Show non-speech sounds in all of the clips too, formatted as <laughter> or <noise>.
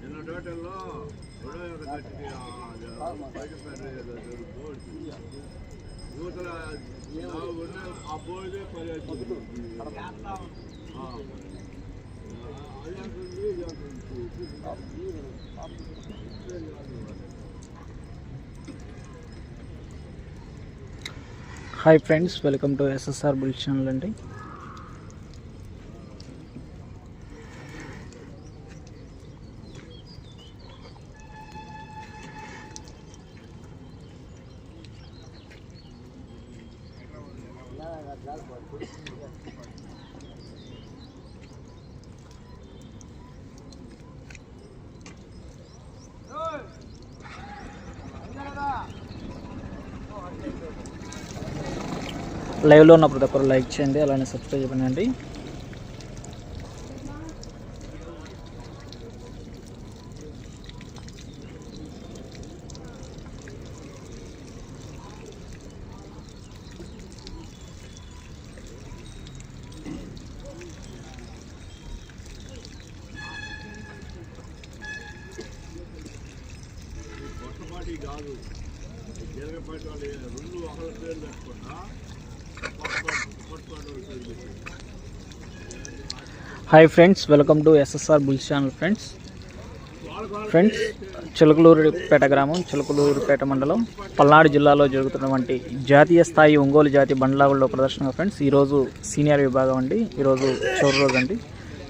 నిన్న టోటల్లో రెండో యొక్క గట్టికి బయట యువతల ఆ బోర్డే పది hi friends welcome to SSR bull channel అండి. లైవ్లో ఉన్న ప్రతి ఒక్కరు లైక్ చేయండి అలానే సబ్స్క్రైబ్ చేయండి కొత్తపాటి కాదు జరగపాటి వాళ్ళు రెండు ఒకళ్ళ పేర్లు పెట్టుకున్నా కొత్తపాటి వాళ్ళ పేర్లు పెట్టారు hi friends welcome to SSR bulls channel friends friends Chilakaluripet గ్రామం చిలకలూరుపేట మండలం పల్నాడు జిల్లాలో జరుగుతున్నటువంటి జాతీయ స్థాయి ఒంగోలు జాతి బండ్లాగుల్లో ప్రదర్శన ఫ్రెండ్స్ ఈరోజు సీనియర్ విభాగం అండి ఈరోజు చివరి రోజు అండి.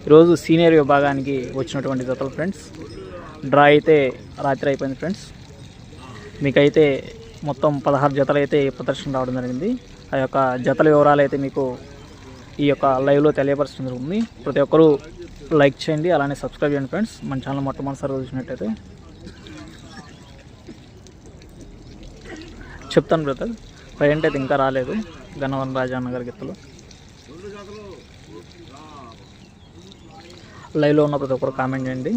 ఈరోజు సీనియర్ విభాగానికి వచ్చినటువంటి జతలు ఫ్రెండ్స్ డ్రా అయితే రాత్రి అయిపోయింది ఫ్రెండ్స్ మీకైతే మొత్తం పదహారు జతలు అయితే ప్రదర్శన రావడం జరిగింది. ఆ యొక్క జతల వివరాలు అయితే మీకు ఈ యొక్క లైవ్లో తెలియపరచడం జరుగుతుంది. ప్రతి ఒక్కరూ లైక్ చేయండి అలానే సబ్స్క్రైబ్ చేయండి ఫ్రెండ్స్. మన ఛానల్ మొట్టమొదటిసారి చూసినట్టయితే. చెప్తాను బ్రదర్ ప్రజెంట్ అయితే ఇంకా రాలేదు. గన్నవరం రాజాన్న గారి గిత్తలు. లైవ్లో ఉన్న ప్రతి ఒక్కరు కామెంట్ చేయండి.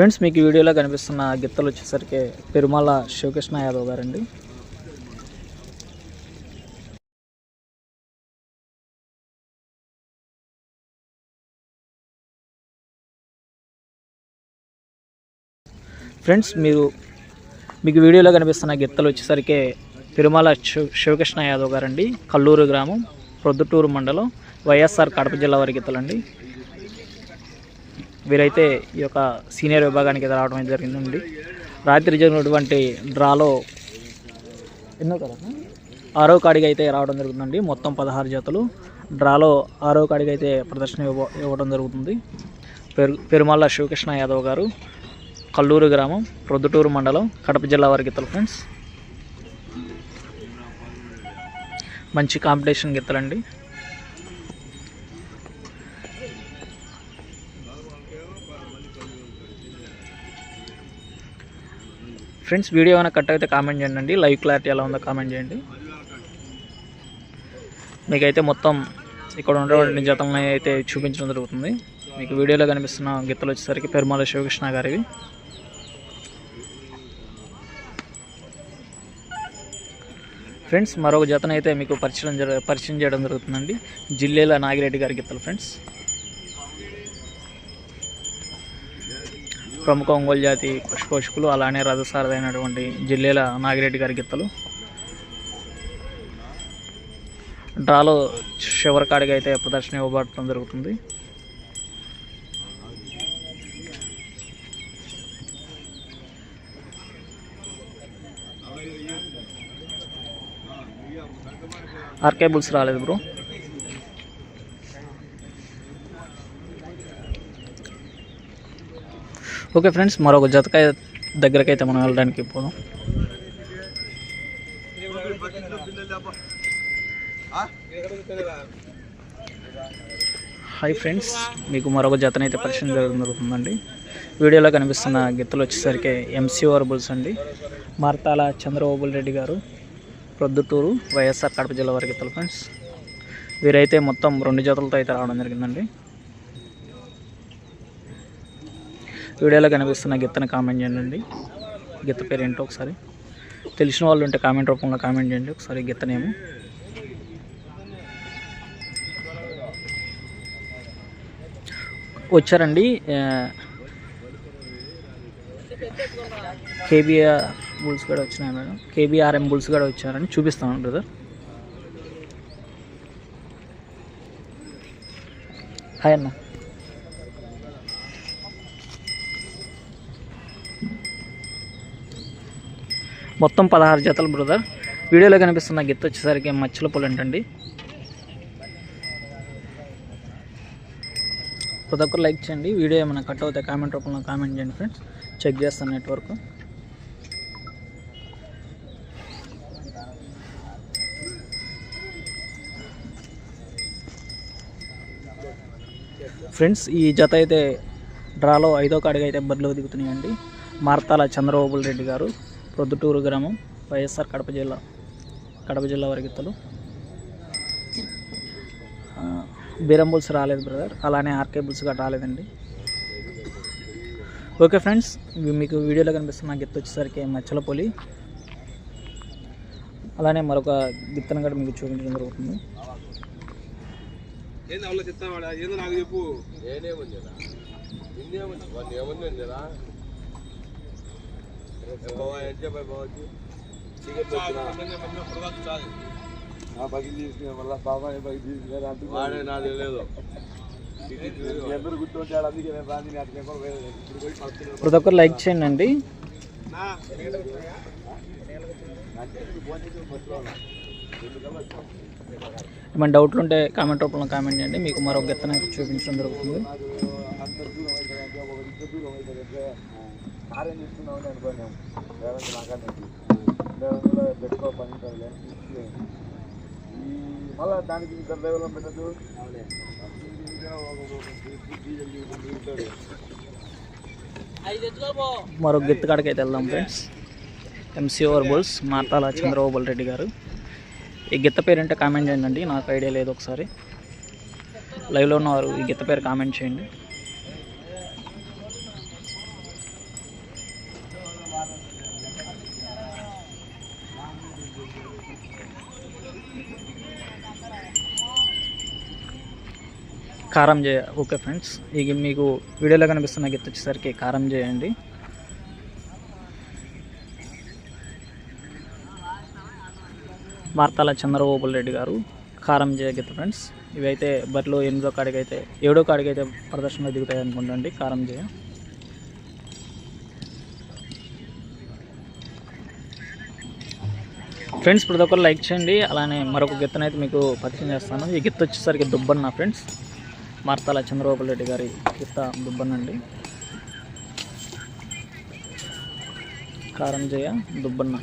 ఫ్రెండ్స్ మీకు ఈ వీడియోలో కనిపిస్తున్న గిత్తలు వచ్చేసరికి పెరుమల శివకృష్ణ యాదవ్ గారండి. ఫ్రెండ్స్ మీరు మీకు వీడియోలో కనిపిస్తున్న గిత్తలు వచ్చేసరికి తిరుమల శివ శివకృష్ణ యాదవ్ గారండి. కల్లూరు గ్రామం ప్రొద్దుటూరు మండలం వైఎస్ఆర్ కడప జిల్లా వారి గిత్తలండి. వీరైతే ఈ యొక్క సీనియర్ విభాగానికి అయితే రావడం అయితే జరిగిందండి. రాత్రి జరిగినటువంటి డ్రాలో ఎన్నో కదా? ఆరో కాడికి అయితే రావడం జరుగుతుందండి. మొత్తం పదహారు జతలు. డ్రాలో ఆరో కాడికి అయితే ప్రదర్శన ఇవ్వ ఇవ్వడం జరుగుతుంది. పెరు పెరుమల్ల శివకృష్ణ యాదవ్ గారు కల్లూరు గ్రామం ప్రొద్దుటూరు మండలం కడప జిల్లా వారి గిత్తలు ఫ్రెండ్స్. మంచి కాంపిటీషన్ గీతలండి. ఫ్రెండ్స్ వీడియో ఏమైనా కట్ అయితే కామెంట్ చేయండి. లైవ్ క్లారిటీ ఎలా ఉందో కామెంట్ చేయండి. మీకైతే మొత్తం ఇక్కడ ఉన్నటువంటి జతలని అయితే చూపించడం జరుగుతుంది. మీకు వీడియోలో కనిపిస్తున్న గిత్తలు వచ్చేసరికి పెరుమల శివకృష్ణ గారివి. ఫ్రెండ్స్ మరొక జతను అయితే మీకు పరిచయం జర పరిచయం చేయడం జరుగుతుందండి. జిల్లేల నాగిరెడ్డి గారి గిత్తలు ఫ్రెండ్స్. ప్రముఖ ఒంగోలు జాతి పశుపోషకులు అలానే రథసారదైనటువంటి జిల్లేల నాగిరెడ్డి గారి గిత్తలు. డ్రాలో చివరి కాడికి అయితే ప్రదర్శన ఇవ్వబడటం జరుగుతుంది. ఆర్కే బుల్స్ రాలేదు బ్రో. ఓకే ఫ్రెండ్స్ మరొక జతకాయ దగ్గరకైతే మనం వెళ్ళడానికి పోదాం. హాయ్ ఫ్రెండ్స్ మీకు మరొక జతనైతే పరిచయం జరగడం జరుగుతుందండి. వీడియోలో కనిపిస్తున్న గిత్తలు వచ్చేసరికి ఎంసీఓఆర్ బుల్స్ అండి. మార్తాల చంద్రబాబుల్ రెడ్డి గారు ప్రొద్దుటూరు వైఎస్ఆర్ కడప జిల్లా వారి గిత్తలు ఫ్రెండ్స్ వీరైతే మొత్తం రెండు జతలతో అయితే రావడం జరిగిందండి. వీడియోలో కనిపిస్తున్న గిత్తని కామెంట్ చేయండి. గిత్త పేరు ఏంటో ఒకసారి. తెలిసిన వాళ్ళు ఉంటే కామెంట్ రూపంలో కామెంట్ చేయండి. ఒకసారి గిత్తనేమో వచ్చారండి కేబీఆర్ బుల్స్ కూడా వచ్చినాయి మేడం. కేబీఆర్ఎం బుల్స్ కూడా వచ్చారని చూపిస్తాను బ్రదర్ హాయ్ అన్న. మొత్తం పదహారు జతలు బ్రదర్ వీడియోలో కనిపిస్తున్న గిత్త వచ్చేసరికి మచ్చల పొలు ఏంటండి ప్రతి ఒక్కరు లైక్ చేయండి. వీడియో ఏమైనా కట్ అవుతే కామెంట్ రూపంలో కామెంట్ చేయండి ఫ్రెండ్స్ చెక్ చేస్తాను నెట్వర్క్ ఫ్రెండ్స్ ఈ జత అయితే డ్రాలో ఐదో కాడిగా అయితే బరిలో దిగుతున్నాయండి. మార్తాల చంద్రబాబు రెడ్డి గారు. ప్రొద్దుటూరు గ్రామం వైఎస్ఆర్ కడప జిల్లా కడప జిల్లా వరగిత్తలు. ఆ, బీరం బుల్స్ రాలేదు బ్రదర్. అలానే ఆర్కే బుల్స్ కూడా రాలేదండి. ఓకే ఫ్రెండ్స్ మీకు వీడియోలో కనిపిస్తున్న గిత్త వచ్చేసరికి మచ్చలపొలి. అలానే మరొక గిత్తను కూడా మీకు చూపించడం జరుగుతుంది. ఏందో నాకు చెప్పు. అందరు గుర్తుంటాడు అందుకే నేను రాని అట్లా ఇప్పుడు పోయి పడుతున్నాను ప్రతి ఒక్కరు లైక్ చేయండి. అండి ఏమైనా డౌట్లు ఉంటే కామెంట్ రూపంలో కామెంట్ చేయండి. మీకు మరొక గిత్తను అయితే చూపించడం జరుగుతుంది. కార్యం తీసుకున్నామని అనుకున్నాం లేదంటే నాకన్నా లేదంటే పెట్టుకో పని కాదు ఈ మళ్ళీ దానికి ఇంకా డ్రైవర్లో పెట్టదు మరో గిత్తు కాడకైతే వెళ్దాం ఫ్రెండ్స్ ఎంసీఓవర్ బుల్స్ మార్తాల చంద్రబాబు రెడ్డి గారు. ఈ గిత్త పేరు కామెంట్ చేయండి నాకు ఐడియా లేదు ఒకసారి. లైవ్లో ఉన్నవారు ఈ గిత్త పేరు కామెంట్ చేయండి. కారం చేయ ఓకే ఫ్రెండ్స్ ఇక మీకు వీడియోలో కనిపిస్తున్న గిత్త వచ్చేసరికి కారం చేయండి మార్తాల చంద్రబాబు రెడ్డి గారు కారం చేయ గిత్త ఫ్రెండ్స్ ఇవైతే బరిలో ఎనిమిదో కాడికి అయితే ఏడో కాడికి అయితే ప్రదర్శనలో దిగుతాయి అనుకుంటండి కారం చేయ ఫ్రెండ్స్ ప్రతి ఒక్కరు లైక్ చేయండి. అలానే మరొక గిత్తనైతే మీకు పరిచయం చేస్తాను. ఈ గిత్త వచ్చేసరికి దుబ్బన్న ఫ్రెండ్స్ మార్తాల చంద్రబాబు రెడ్డి గారి గిత్త దుబ్బన్నండి కారంజయ దుబ్బన్న.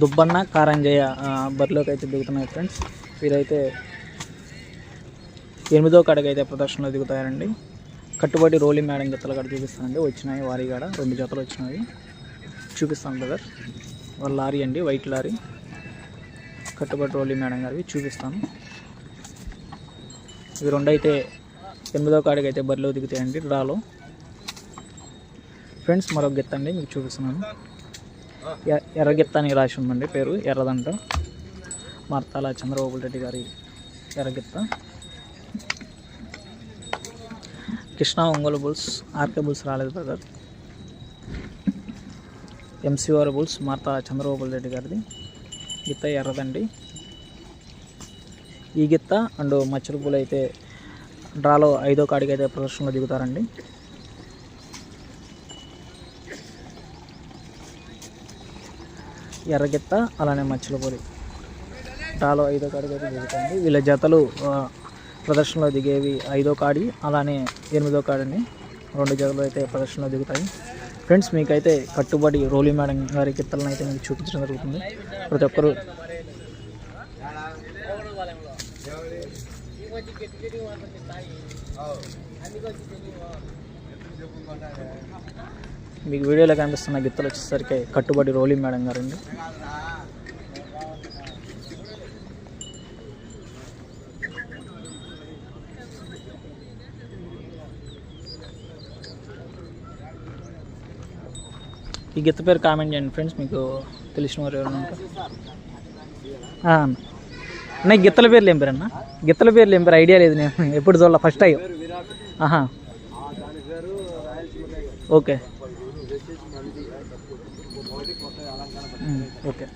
దుబ్బన్న కారంజయ బరిలోకి అయితే దిగుతున్నాయి ఫ్రెండ్స్ వీరైతే ఎనిమిదో కడగైతే ప్రదర్శనలో దిగుతారండి. కట్టుబడి రోలీ మేడం జతలు కూడా చూపిస్తానండి. వచ్చినాయి వారి కాడ రెండు జతలు వచ్చినాయి. చూపిస్తాను బ్రదర్ వాళ్ళ లారీ అండి వైట్ లారీ. కట్టుబడి రోలీ మేడం గారివి చూపిస్తాను ఇవి రెండు అయితే ఎనిమిదో కాడికి అయితే బరిలో దిగుతాయండి డ్రాలో ఫ్రెండ్స్ మరొక గిత్త అండి మీకు చూపిస్తున్నాను. ఎ- అని రాసి ఉందండి పేరు ఎర్రదంట. మార్తాల చంద్రబాబు రెడ్డి గారి ఎర్రగిత్త Krishna Ongole bulls RK bulls రాలేదు brother. MCR bulls Martha Chandrababu Reddy గారిది. గిత్త ఎర్రదండి. ఈ గిత్త అండ్ మచ్చల పూలు అయితే డ్రాలో ఐదో కాడికి అయితే ప్రదర్శనలో దిగుతారండి. ఎర్రగిత్త అలానే మచ్చల పూలి. డ్రాలో ఐదో కాడికి అయితే దిగుతారండి. వీళ్ళ జతలు ప్రదర్శనలో దిగేవి ఐదో కాడి అలానే ఎనిమిదో కాడండి రెండు జతలు అయితే ప్రదర్శనలో దిగుతాయి. ఫ్రెండ్స్ మీకైతే కట్టుబడి రోలీ మేడం గారి గిత్తలను అయితే మీకు చూపించడం జరుగుతుంది. ప్రతి ఒక్కరు మీకు వీడియోలో కనిపిస్తున్న గిత్తలు వచ్చేసరికి కట్టుబడి రోలీ మేడం గారండి. ఈ గిత్త పేరు కామెంట్ చేయండి ఫ్రెండ్స్ మీకు తెలిసిన వారు ఎవరైనా ఉంటారు అన్న. అన్న గిత్తల పేర్లు ఏం పేరు అన్న గిత్తల పేర్లు ఏం పేరు? ఐడియా లేదు నేను. ఎప్పుడు చూడాల ఫస్ట్ టైం ఆహా. ఓకే. ఓకే.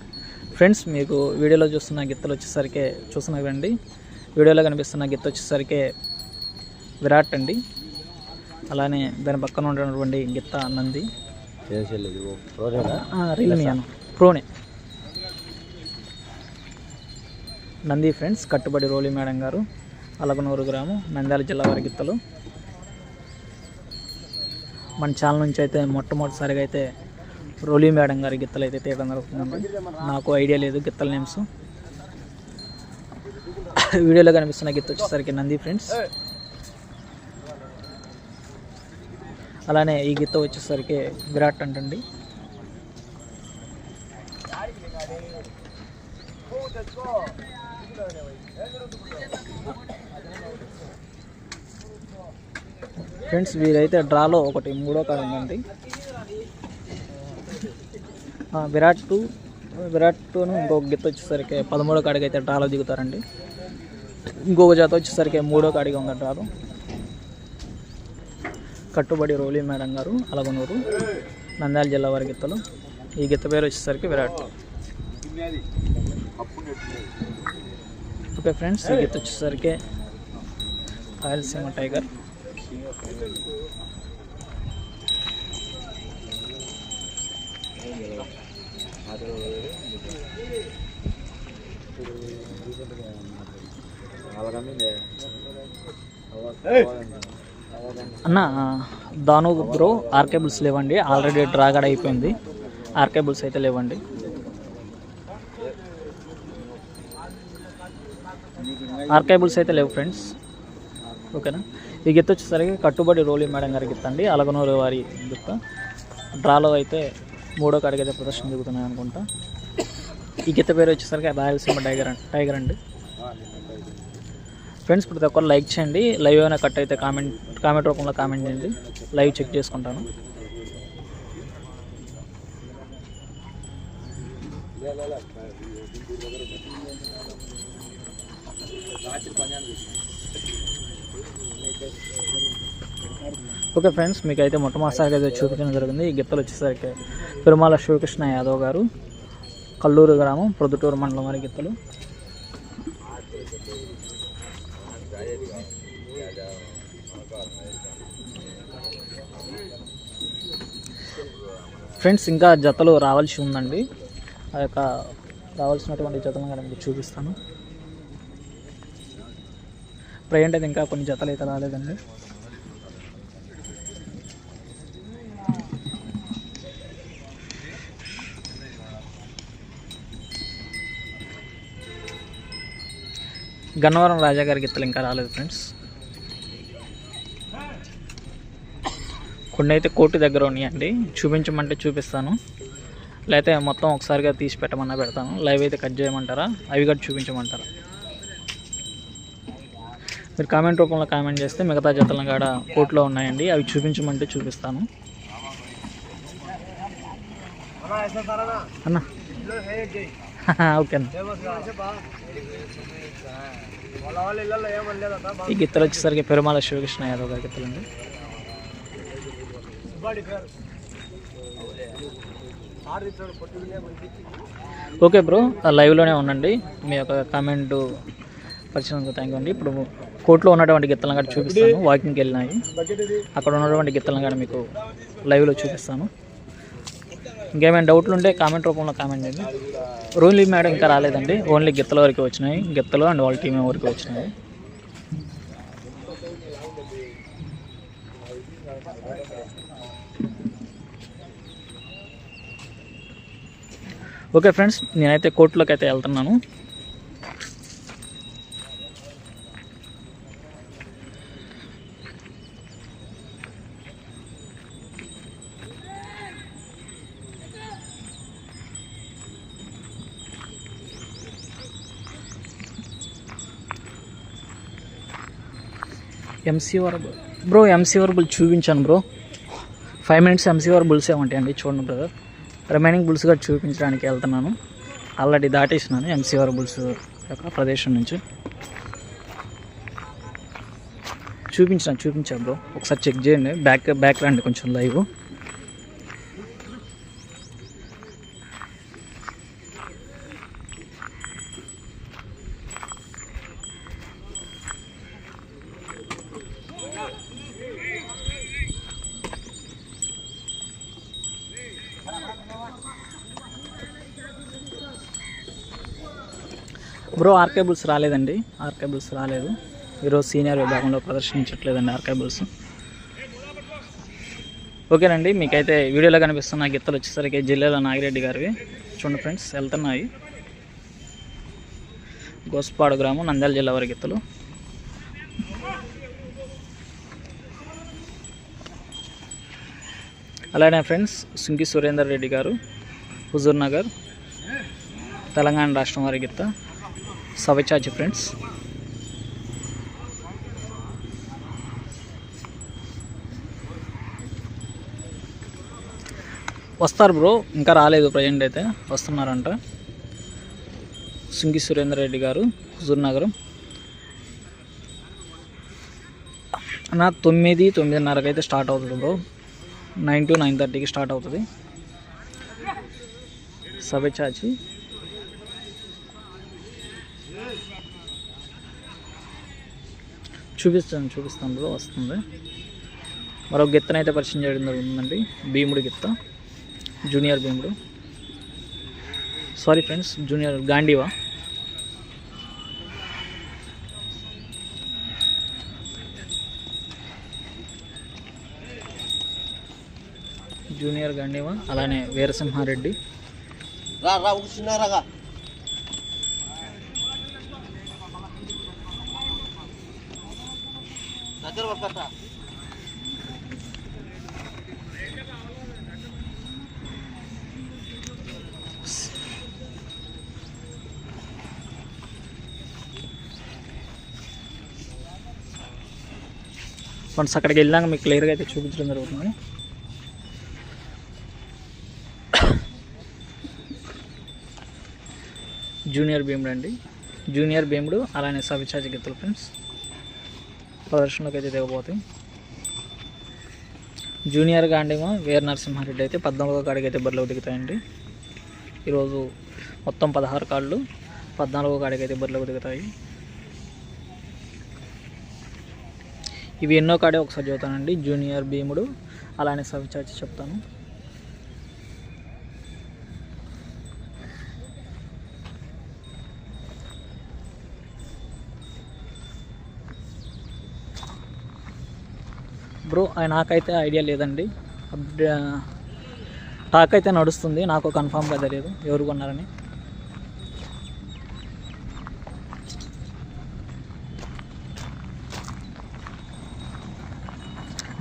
ఫ్రెండ్స్ మీకు వీడియోలో చూస్తున్న గిత్తలు వచ్చేసరికి చూస్తున్నారండి వీడియోలో కనిపిస్తున్న గిత్త వచ్చేసరికి విరాట్ అండి. అలానే దాని పక్కన ఉన్నటువంటి గిత్త నంది. రియల్మీ ప్రోనే. నంది ఫ్రెండ్స్ కట్టుబడి రోలి మేడం గారు అలగనూరు గ్రామం నంద్యాల జిల్లా వరగిత్తలు గిత్తలు. మన ఛానల్ నుంచి అయితే మొట్టమొదటిసారిగా అయితే రోలీ మేడం గారి గిత్తలు అయితే తీయడం జరుగుతుందండి. నాకు ఐడియా లేదు గిత్తల నేమ్స్. వీడియోలో కనిపిస్తున్న గిత్త వచ్చేసరికి నంది ఫ్రెండ్స్ అలానే ఈ గిత్త వచ్చేసరికి విరాట్ అంటండి. ఫ్రెండ్స్ వీరైతే డ్రాలో ఒకటి మూడో కాడ ఉందండి. విరాట్ టూ విరాట్ టూను ఇంకొక గిత్త వచ్చేసరికి పదమూడో కాడికి అయితే డ్రాలో దిగుతారండి. ఇంకొక జాత వచ్చేసరికి మూడో కాడిగా ఉంది డ్రాలో. కట్టుబడి రోలీ మేడం గారు అలగనూరు నంద్యాల జిల్లా వారి గిత్తలు. ఈ గిత్త పేరు వచ్చేసరికి విరాట్. ఓకే ఫ్రెండ్స్ ఈ గిత్త వచ్చేసరికి రాయలసీమ టైగర్. అన్న దాను బ్రో ఆర్కేబుల్స్ లేవండి. ఆల్రెడీ డ్రాగడ్ అయిపోయింది. ఆర్కేబుల్స్ అయితే లేవండి. ఆర్కేబుల్స్ అయితే లేవు ఫ్రెండ్స్. ఓకేనా? ఈ గిత్త వచ్చేసరికి కట్టుబడి రోలి మేడం గారి గిత్త అండి. అలగనూరు వారి గిత్త డ్రాలో అయితే మూడో కాడికి అయితే ప్రదర్శన జరుగుతున్నాయి అనుకుంటా ఈ గిత్త పేరు వచ్చేసరికి రాయలసీమ టైగర్ టైగర్ అండి. ఫ్రెండ్స్ ప్రతి ఒక్కరు లైక్ చేయండి. లైవ్ ఏమైనా కట్ అయితే కామెంట్ కామెంట్ రూపంలో కామెంట్ చేయండి. లైవ్ చెక్ చేసుకుంటాను. ఓకే ఫ్రెండ్స్ మీకు అయితే మొట్టమొదటిసారిగా అయితే చూపించడం జరిగింది. ఈ గిత్తలు వచ్చేసరికి పెరుమాల శివకృష్ణ యాదవ్ గారు కల్లూరు గ్రామం ప్రొద్దుటూరు మండలం వారి గిత్తలు. ఫ్రెండ్స్ ఇంకా జతలు రావాల్సి ఉందండి. ఆ యొక్క రావాల్సినటువంటి జతలను కూడా మీకు చూపిస్తాను. ప్రజెంట్ అయితే ఇంకా కొన్ని జతలు అయితే రాలేదండి. గన్నవరం రాజా గారి గిత్తలు ఇంకా రాలేదు ఫ్రెండ్స్. కొన్ని అయితే కోర్టు దగ్గర ఉన్నాయండి. చూపించమంటే చూపిస్తాను. లేకపోతే మొత్తం ఒకసారిగా తీసి పెట్టమన్నా పెడతాను. లైవ్ అయితే కట్ చేయమంటారా? అవి కూడా చూపించమంటారా? మీరు కామెంట్ రూపంలో కామెంట్ చేస్తే మిగతా జతలను కాడ కోర్టులో ఉన్నాయండి. అవి చూపించమంటే చూపిస్తాను. అన్న. <laughs> ఓకే అన్న. ఈ గిత్తలు వచ్చేసరికి పెరుమాల శివకృష్ణ యాదవ్ గారి గిత్తలండి. ఓకే బ్రో లైవ్లోనే ఉండండి. మీ యొక్క కామెంట్ పరిచయం థ్యాంక్ యూ అండి. ఇప్పుడు కోర్టులో ఉన్నటువంటి గిత్తలను కూడా చూపిస్తాను. వాకింగ్కి వెళ్ళినాయి. అక్కడ ఉన్నటువంటి గిత్తలను కూడా మీకు లైవ్లో చూపిస్తాను. ఇంకేమైనా డౌట్లు ఉంటే కామెంట్ రూపంలో కామెంట్ చేయండి. రోన్లీ మేడం ఇంకా రాలేదండి. ఓన్లీ గిత్తల వరకు వచ్చినాయి. గిత్తలు అండ్ వాళ్ళ టీం వరకు వచ్చినాయి. ఓకే ఫ్రెండ్స్ నేనైతే కోర్టులోకి అయితే వెళ్తున్నాను ఎంసీ వరబుల్ బ్రో ఎంసీ వరబుల్ చూపించాను బ్రో. ఫైవ్ మినిట్స్ ఎంసీఆర్ బుల్సే ఉంటాయండి? చూడండి బ్రదర్ రిమైనింగ్ బుల్స్ కూడా చూపించడానికి వెళ్తున్నాను. ఆల్రెడీ దాటేసినాను ఎంసీఆర్ బుల్స్ యొక్క ప్రదేశం నుంచి. చూపించాను చూపించాను బ్రో ఒకసారి చెక్ చేయండి. బ్యాక్ బ్యాక్ రండి కొంచెం లైవ్ బ్రో ఆర్కేబుల్స్ రాలేదండి. ఆర్కేబుల్స్ రాలేదు. ఈరోజు సీనియర్ విభాగంలో ప్రదర్శించట్లేదండి ఆర్కేబుల్స్ ఓకేనండి మీకైతే వీడియోలో కనిపిస్తున్న గిత్తలు వచ్చేసరికి జిల్లాలో నాగిరెడ్డి గారివి. చూడండి ఫ్రెండ్స్ వెళ్తున్నాయి. గోస్పాడు గ్రామం నంద్యాల జిల్లా వారి గిత్తలు. అలానే ఫ్రెండ్స్ సుంకి సురేందర్ రెడ్డి గారు హుజూర్ నగర్ తెలంగాణ రాష్ట్రం వారి గిత్త. సవచాచి ఫ్రెండ్స్. వస్తారు బ్రో ఇంకా రాలేదు ప్రజెంట్ అయితే. వస్తున్నారంట. సుంగి సురేందర్ రెడ్డి గారు హుజూర్ నగరం. నా తొమ్మిది తొమ్మిదిన్నరకు అయితే స్టార్ట్ అవుతుంది బ్రో. నైన్ టు నైన్ థర్టీకి స్టార్ట్ అవుతుంది. సభచాచి చూపిస్తాను చూపిస్తాను బ్రో వస్తుంది. మరో గిత్తనైతే పరిచయం చేయడం జరుగుతుందండి భీముడు గిత్త జూనియర్ భీముడు. Sorry friends junior గాంధీవా? జూనియర్ గాంధీవా అలానే వీరసింహారెడ్డి. రా రా. కూర్చున్నారా అక్కడికి వెళ్ళాక మీకు క్లియర్గా అయితే చూపించడం జరుగుతుంది. జూనియర్ భీముడు అండి. జూనియర్ భీముడు అలానే సవిచార్జ్ గీతలు ఫ్రెండ్స్. ప్రదర్శనలోకి అయితే దిగబోతాయి. జూనియర్ గాండేమో వీర నరసింహారెడ్డి అయితే పద్నాలుగో కాడికి అయితే బరిలో దిగుతాయండి. ఈరోజు మొత్తం పదహారు కాళ్ళు పద్నాలుగో కాడికి అయితే బరిలోకి దిగుతాయి. ఇవి ఎన్నో కాడే ఒకసారి చదువుతానండి జూనియర్ భీముడు అలానే సవిచాచి చెప్తాను. బ్రో నాకైతే ఐడియా లేదండి. టాక్ అయితే నడుస్తుంది నాకు కన్ఫామ్గా తెలియదు ఎవరు కొన్నారని.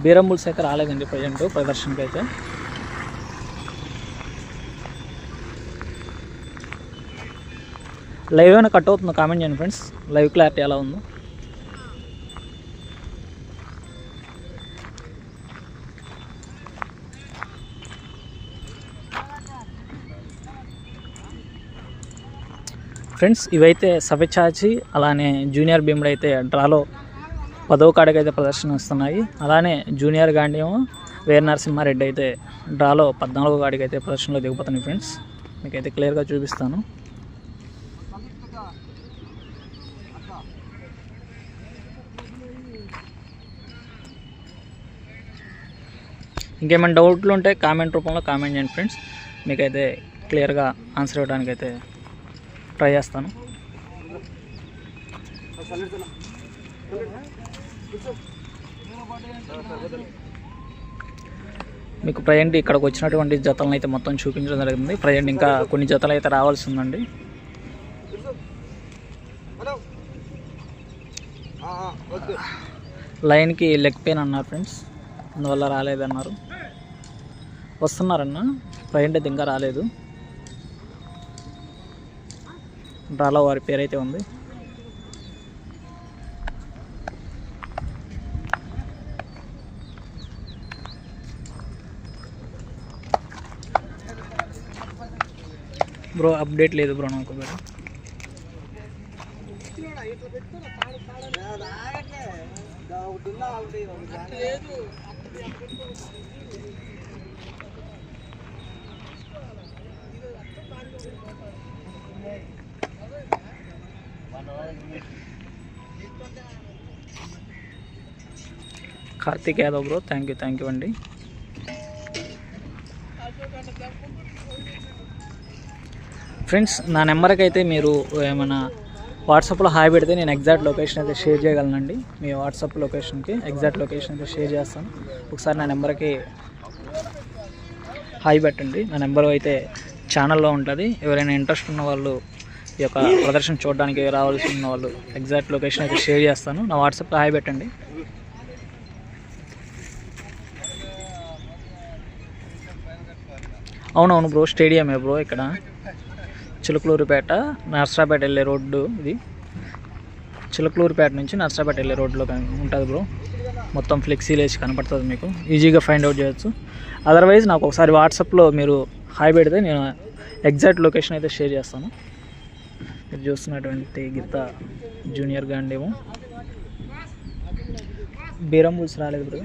బీరంబుల్ శాఖ రాలేదండి ప్రజెంట్ ప్రదర్శనకి అయితే. లైవ్ ఏమైనా కట్ అవుతుందో కామెంట్ చేయండి ఫ్రెండ్స్. లైవ్ క్లారిటీ ఎలా ఉందో. ఫ్రెండ్స్ ఇవైతే సఫెచాచి అలానే జూనియర్ భీముడు అయితే డ్రాలో పదవ కాడికి అయితే ప్రదర్శన ఇస్తున్నాయి అలానే జూనియర్ గాండేమో ఏమో వీర నరసింహారెడ్డి అయితే డ్రాలో పద్నాలుగో కాడికి అయితే ప్రదర్శనలో దిగుపోతున్నాయి ఫ్రెండ్స్. మీకైతే క్లియర్గా చూపిస్తాను. ఇంకేమైనా డౌట్లు ఉంటే కామెంట్ రూపంలో కామెంట్ చేయండి ఫ్రెండ్స్. మీకైతే క్లియర్గా ఆన్సర్ ఇవ్వడానికి అయితే ట్రై చేస్తాను. మీకు ప్రజెంట్ ఇక్కడికి వచ్చినటువంటి జతలను అయితే మొత్తం చూపించడం జరిగింది. ప్రజెంట్ ఇంకా కొన్ని జతలు అయితే రావాల్సి ఉందండి లైన్కి లెగ్ పెయిన్ అన్నారు ఫ్రెండ్స్. అందువల్ల రాలేదన్నారు. వస్తున్నారన్న. ప్రజెంట్ అయితే ఇంకా రాలేదు. డ్రాలో వారి పేరు అయితే ఉంది. బ్రో అప్డేట్ లేదు బ్రో నాకు bro Karthik Yadav bro thank you thank you అండి. ఫ్రెండ్స్ నా నెంబర్కి అయితే మీరు ఏమైనా వాట్సాప్లో హాయ్ పెడితే నేను ఎగ్జాక్ట్ లొకేషన్ అయితే షేర్ చేయగలనండి. మీ వాట్సాప్ లొకేషన్కి ఎగ్జాక్ట్ లొకేషన్ అయితే షేర్ చేస్తాను. ఒకసారి నా నెంబర్కి హాయ్ పెట్టండి. నా నెంబర్ అయితే ఛానల్లో ఉంటుంది. ఎవరైనా ఇంట్రెస్ట్ ఉన్న వాళ్ళు ఈ యొక్క ప్రదర్శన చూడడానికి రావాల్సి ఉన్న వాళ్ళు ఎగ్జాక్ట్ లొకేషన్ అయితే షేర్ చేస్తాను. నా వాట్సాప్లో హాయ్ పెట్టండి. అవునవును బ్రో స్టేడియమే బ్రో ఇక్కడ. చిలుకలూరుపేట నర్సరాపేట వెళ్ళే రోడ్డు ఇది. చిలుకలూరుపేట నుంచి నర్సరాపేట వెళ్ళే రోడ్లో ఉంటుంది బ్రో. మొత్తం ఫ్లెక్సీలు వేసి కనపడుతుంది మీకు. ఈజీగా ఫైండ్ అవుట్ చేయొచ్చు. అదర్వైజ్ నాకు ఒకసారి వాట్సాప్లో మీరు హాయ్ పెడితే నేను ఎగ్జాక్ట్ లొకేషన్ అయితే షేర్ చేస్తాను. మీరు చూస్తున్నటువంటి గీత జూనియర్ గాండేమో బీరం బుల్స్ రాలేదు బ్రో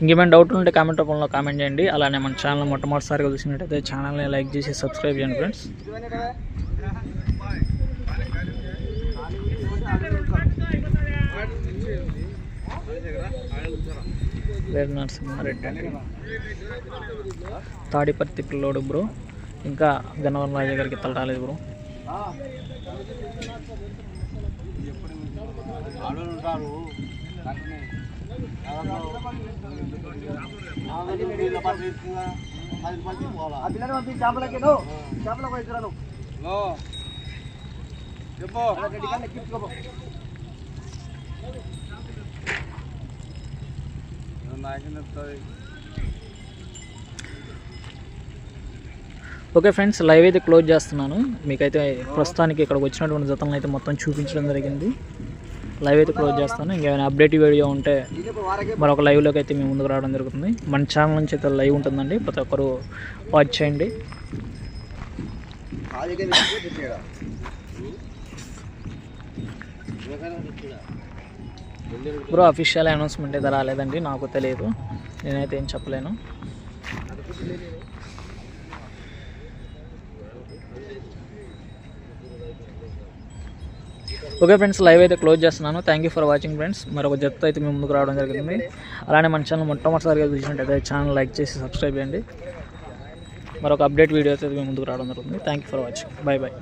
ఇంకేమైనా డౌట్లు ఉంటే కామెంట్ రూపంలో కామెంట్ చేయండి. అలానే మన ఛానల్ మొట్టమొదటిసారిగా చూసినట్టయితే ఛానల్ని లైక్ చేసి సబ్స్క్రైబ్ చేయండి ఫ్రెండ్స్ వేరు నరసింహారెడ్డి తాడిపత్తి పిల్లోడు బ్రో. ఇంకా గన్నవరం రాజా గారికి తల రాలేదు బ్రో చెప్పు నాయకులు ఓకే ఫ్రెండ్స్ లైవ్ అయితే క్లోజ్ చేస్తున్నాను. మీకైతే ప్రస్తుతానికి ఇక్కడికి వచ్చినటువంటి జతలను అయితే మొత్తం చూపించడం జరిగింది. లైవ్ అయితే క్లోజ్ చేస్తాను. ఇంకేమైనా అప్డేట్ వీడియో ఉంటే మరొక లైవ్లోకి అయితే మేము ముందుకు రావడం జరుగుతుంది. మన ఛానల్ నుంచి అయితే లైవ్ ఉంటుందండి. ప్రతి ఒక్కరు వాచ్ చేయండి. బ్రో అఫీషియల్ అనౌన్స్మెంట్ అయితే రాలేదండి. నాకు తెలియదు. నేనైతే ఏం చెప్పలేను. ఓకే ఫ్రెండ్స్ లైవ్ అయితే క్లోజ్ చేస్తున్నాను. Thank you for watching friends మరొక జట్టు అయితే మేము ముందుకు రావడం జరిగింది. అలానే మన ఛానల్ మొట్టమొదటిసారిగా చూసినట్టయితే ఛానల్ లైక్ చేసి సబ్స్క్రైబ్ చేయండి. మరొక అప్డేట్ వీడియో అయితే మేము ముందుకు రావడం జరుగుతుంది. Thank you for watching bye bye